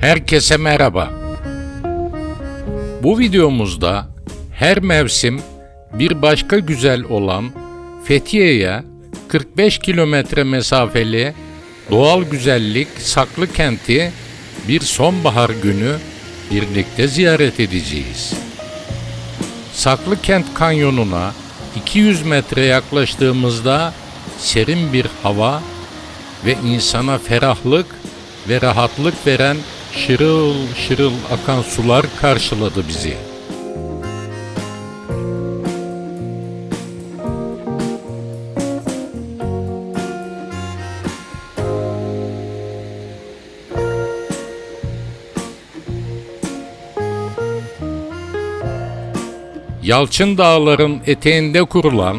Herkese merhaba. Bu videomuzda her mevsim bir başka güzel olan Fethiye'ye 45 kilometre mesafeli doğal güzellik Saklı Kent'i bir sonbahar günü birlikte ziyaret edeceğiz. Saklı Kent Kanyonu'na 200 metre yaklaştığımızda serin bir hava ve insana ferahlık ve rahatlık veren şırıl şırıl akan sular karşıladı bizi. Yalçın Dağların eteğinde kurulan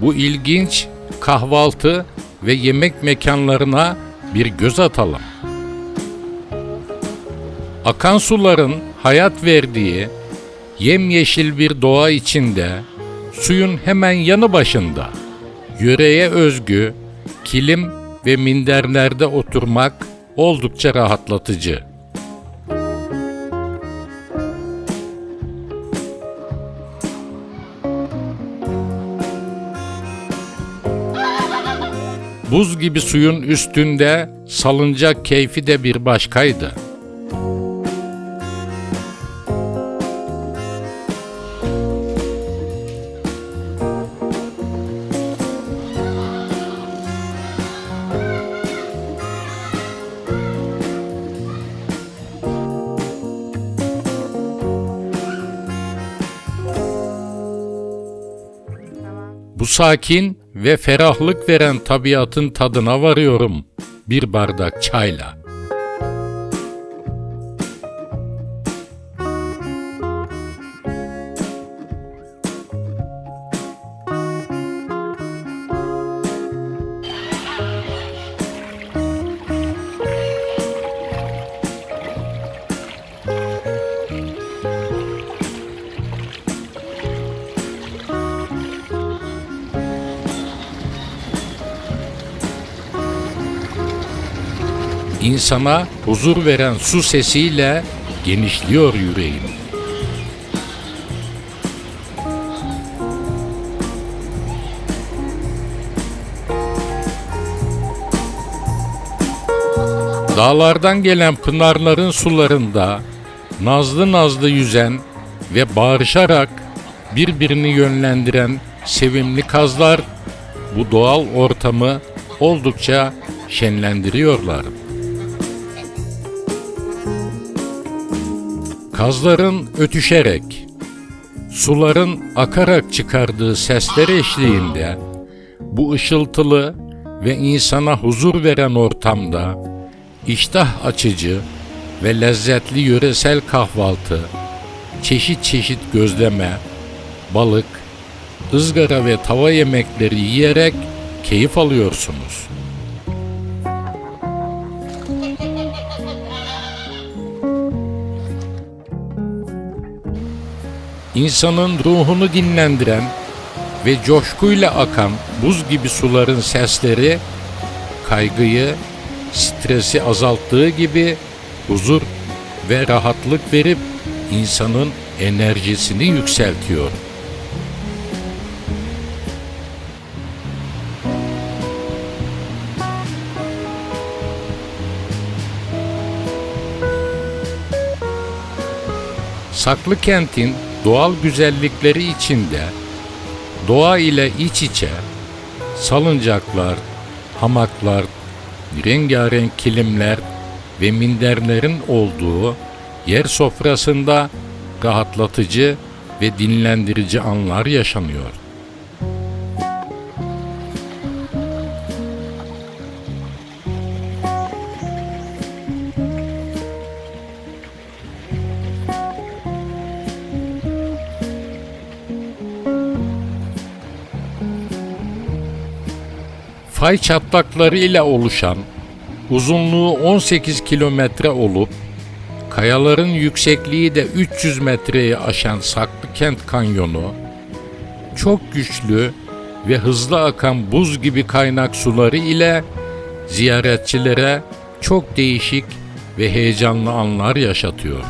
bu ilginç kahvaltı ve yemek mekanlarına bir göz atalım. Akan suların hayat verdiği yemyeşil bir doğa içinde suyun hemen yanı başında yöreye özgü kilim ve minderlerde oturmak oldukça rahatlatıcı. Buz gibi suyun üstünde salıncak keyfi de bir başkaydı. Bu sakin ve ferahlık veren tabiatın tadına varıyorum bir bardak çayla. İnsana huzur veren su sesiyle genişliyor yüreğim. Dağlardan gelen pınarların sularında nazlı nazlı yüzen ve bağırışarak birbirini yönlendiren sevimli kazlar bu doğal ortamı oldukça şenlendiriyorlar. Kazların ötüşerek, suların akarak çıkardığı sesler eşliğinde bu ışıltılı ve insana huzur veren ortamda iştah açıcı ve lezzetli yöresel kahvaltı, çeşit çeşit gözleme, balık, ızgara ve tava yemekleri yiyerek keyif alıyorsunuz. İnsanın ruhunu dinlendiren ve coşkuyla akan buz gibi suların sesleri kaygıyı, stresi azalttığı gibi huzur ve rahatlık verip insanın enerjisini yükseltiyor. Saklı kentin doğal güzellikleri içinde doğa ile iç içe salıncaklar, hamaklar, rengarenk kilimler ve minderlerin olduğu yer sofrasında rahatlatıcı ve dinlendirici anlar yaşanıyor. Fay çatlakları ile oluşan, uzunluğu 18 kilometre olup, kayaların yüksekliği de 300 metreyi aşan Saklıkent Kanyonu, çok güçlü ve hızlı akan buz gibi kaynak suları ile ziyaretçilere çok değişik ve heyecanlı anlar yaşatıyor.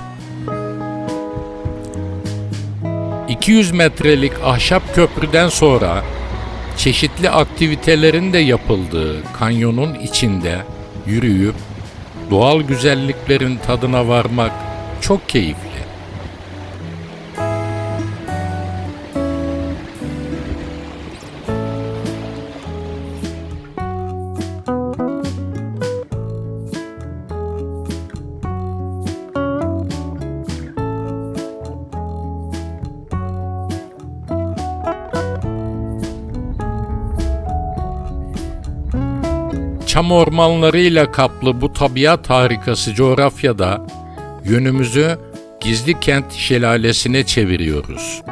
200 metrelik ahşap köprüden sonra çeşitli aktivitelerin de yapıldığı kanyonun içinde yürüyüp doğal güzelliklerin tadına varmak çok keyifli. Çam ormanlarıyla kaplı bu tabiat harikası coğrafyada yönümüzü Gizli Kent Şelalesi'ne çeviriyoruz.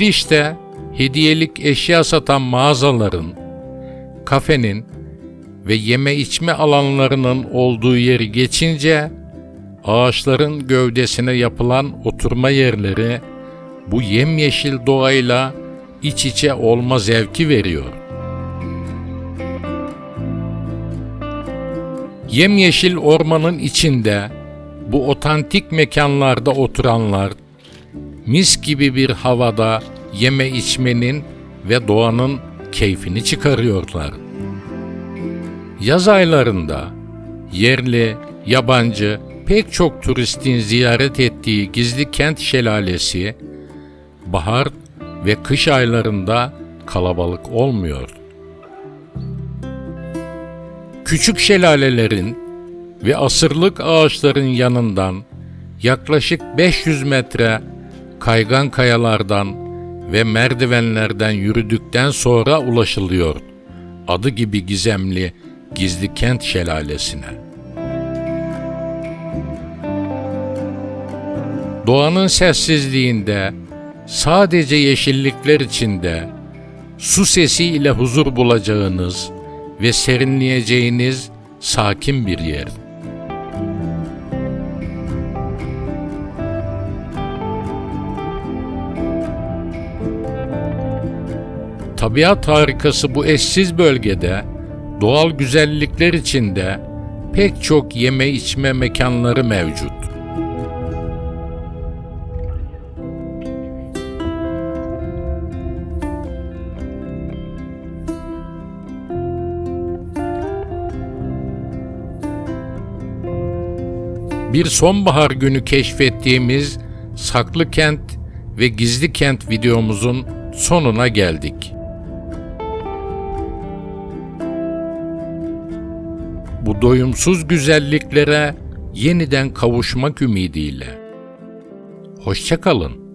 Girişte hediyelik eşya satan mağazaların, kafenin ve yeme içme alanlarının olduğu yeri geçince ağaçların gövdesine yapılan oturma yerleri bu yemyeşil doğayla iç içe olma zevki veriyor. Yemyeşil ormanın içinde bu otantik mekanlarda oturanlar mis gibi bir havada yeme içmenin ve doğanın keyfini çıkarıyorlar. Yaz aylarında yerli, yabancı pek çok turistin ziyaret ettiği Gizli Kent Şelalesi bahar ve kış aylarında kalabalık olmuyor. Küçük şelalelerin ve asırlık ağaçların yanından yaklaşık 500 metre kaygan kayalardan ve merdivenlerden yürüdükten sonra ulaşılıyor. Adı gibi gizemli Gizli Kent Şelalesi'ne. Doğanın sessizliğinde, sadece yeşillikler içinde, su sesi ile huzur bulacağınız ve serinleyeceğiniz sakin bir yer. Tabiat harikası bu eşsiz bölgede doğal güzellikler içinde pek çok yeme içme mekanları mevcut. Bir sonbahar günü keşfettiğimiz Saklı Kent ve Gizli Kent videomuzun sonuna geldik. Bu doyumsuz güzelliklere yeniden kavuşmak ümidiyle. Hoşçakalın.